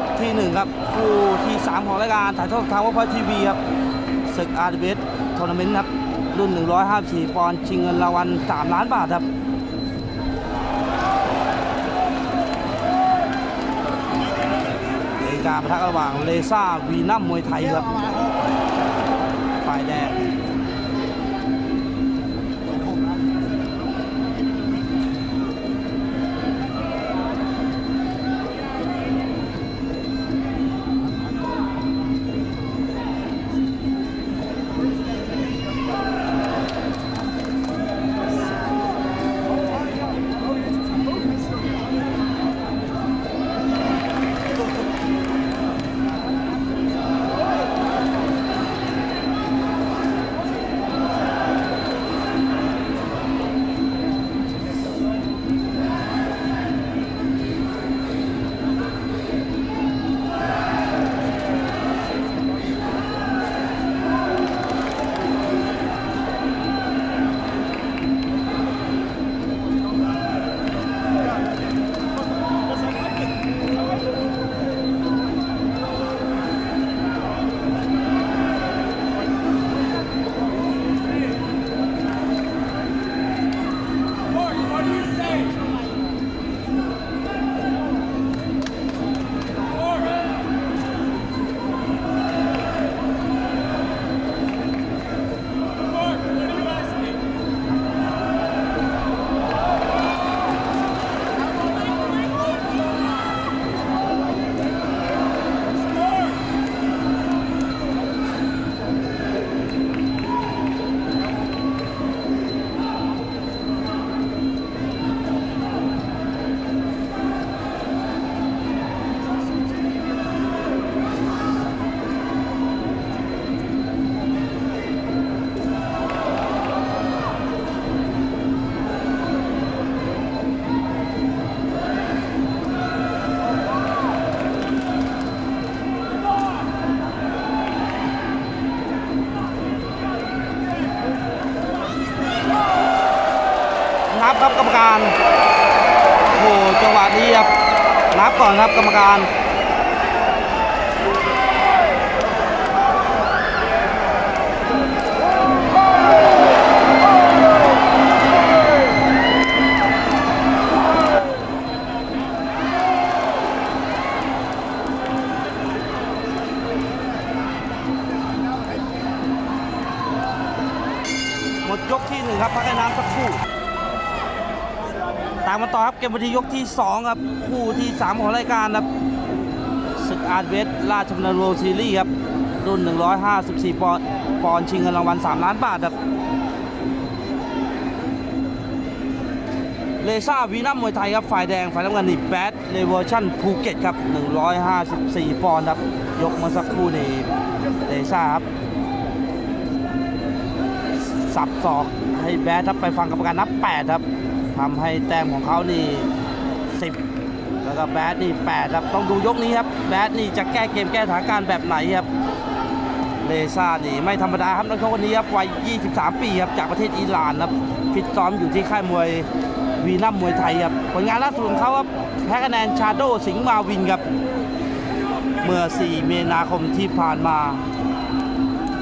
กที่หนึ่งครับ คู่ที่ 3 ของรายการถ่ายทอดทางวพทีวีครับศึกอาร์เบสทัวร์นาเมนต์ครับ รุ่น 154 ปอนด์ชิงเงินรางวัล3ล้านบาทครับในการประทะระหว่างเลซ่าวีนัมมวยไทยครับฝ่ายแดง นับครับกรรมการโอ้โหจังหวะนี้ครับนับก่อนครับกรรมการามมาต่อครับ เกมวันที่ยกที่ 2 ครับ คู่ที่ 3 ของรายการครับศึกอาร์เวสราชดำเนินโรซีรีส์ครับ รุ่น 154 ปอนด์ปอนด์ชิงเงินรางวัล 3 ล้านบาทครับเลซ่าวีนัมมวยไทยครับ ฝ่ายแดง ฝ่ายน้ำเงินนี่แบดเลเวอร์ชั่นภูเก็ตครับ 154 ปอนด์ครับ ยกมาสักครู่นี่เลซ่าครับ สับศอกให้แบดครับไปฟังกรรมการนับ 8 ครับ ทำให้แต้มของเขานี่ 10 แล้วก็แบดนี่8ครับต้องดูยกนี้ครับแบดนี่จะแก้เกมแก้สถานการณ์แบบไหนครับเลซ่านี่ไม่ธรรมดาครับนักชกคนนี้ครับวัย 23 ปีครับจากประเทศอิหร่านครับฟิตซ้อมอยู่ที่ค่ายมวยวีนัมมวยไทยครับผลงานล่าสุดของเขาครับแพ้คะแนนชาโดสิงห์มาวินครับเมื่อ 4 เมนาคมที่ผ่านมา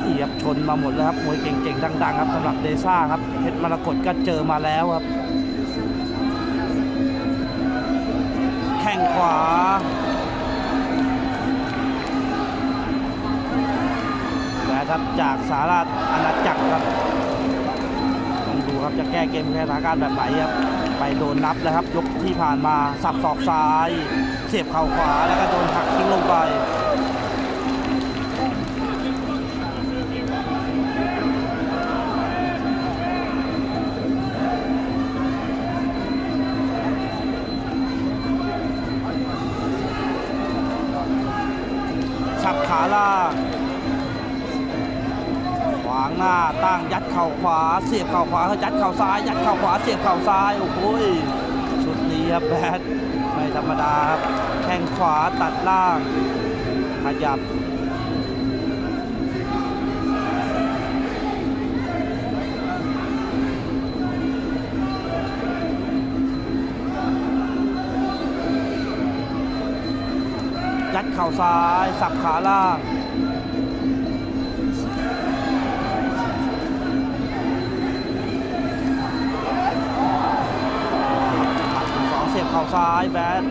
นี่ครับชนมาหมดแล้วครับมวยเก่งๆ ดังๆ ครับสำหรับเดซ่าครับเพชรมรกตก็เจอมาแล้วครับ ข้งขวา นะครับจากสาราอาณาจักรครับต้องดูครับจะแก้เกมแพ้สถานการณ์แบบไหนครับ ไปโดนนับแล้วครับ ยกที่ผ่านมาสับสอกซ้าย เสียบเข่าขวาแล้วก็โดนหักทิ้งลงไป สับขาล่างขวางหน้าตั้งยัดเข่าขวา เสียบเข่าขวายัดเข่าซ้าย ยัดเข่าขวาเสียบเข่าซ้ายโอ้โหชุดนี้ครับแบดไม่ธรรมดาครับแข้งขวาตัดล่างขยับ เข่าซ้าย สับขาล่าง สองเสียบเข่าซ้ายแบด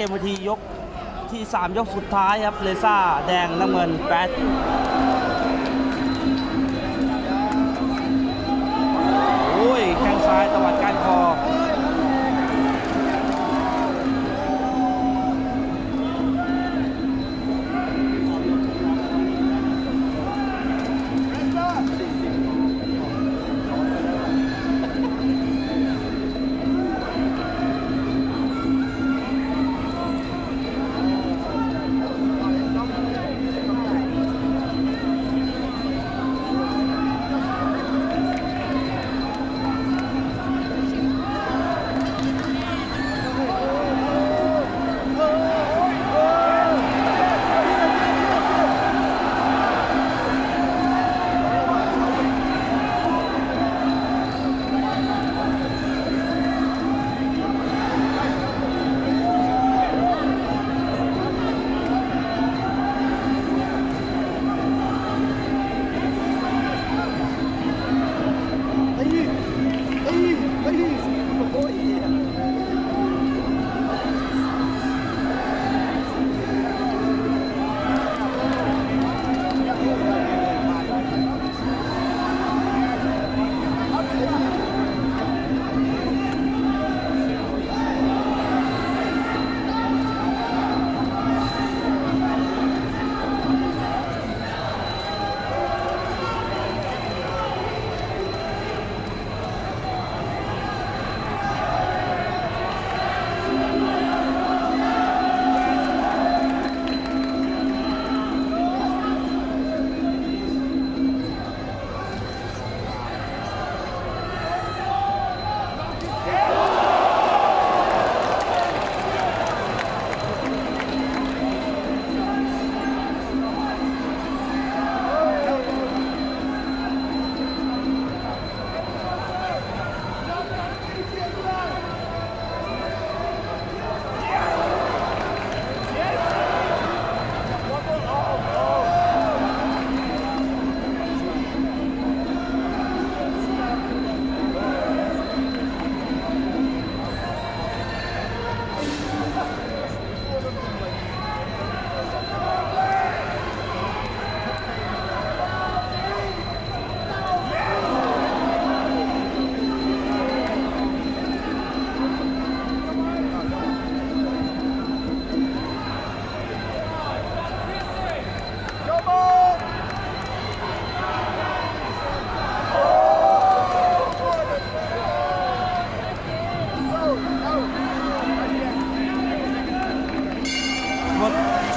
กมวันทียกที่ 3 ยกสุดท้ายครับเลซ่าแดงน้ำเงินแปดโอ้ยแข้งซ้ายตวัดก้านคอ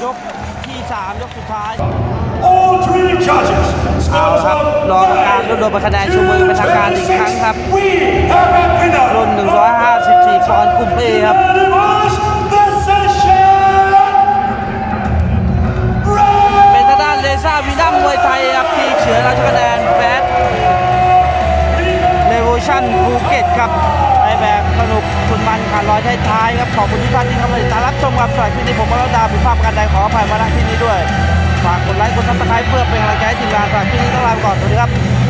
ยกที่ 3 ยกสุดท้าย All three judges เอาละครับรอการรวบรวมคะแนนชูมือเป็นทางการอีกครั้งครับ We have a winner. รุ่น 154 ปอนด์กลุ่ม A ครับ Unanimous decision. เป็นทางด้านเลซ่าวีนัมมวยไทยครับที่เฉือนราช คุณมันขาดลอยท้ายๆครับขอบคุณทุกท่านที่เข้ามาติดตามรับชมครับสำหรับที่นี้ผมมาแล้วดาวผิดพลาดประการใดขออภัยมาณที่นี้ด้วยฝากกดไลค์กดซับสไครป์เพื่อเป็นกำลังใจให้ทีมงานสำหรับที่นี้ต้องลาไปก่อนสวัสดีครับ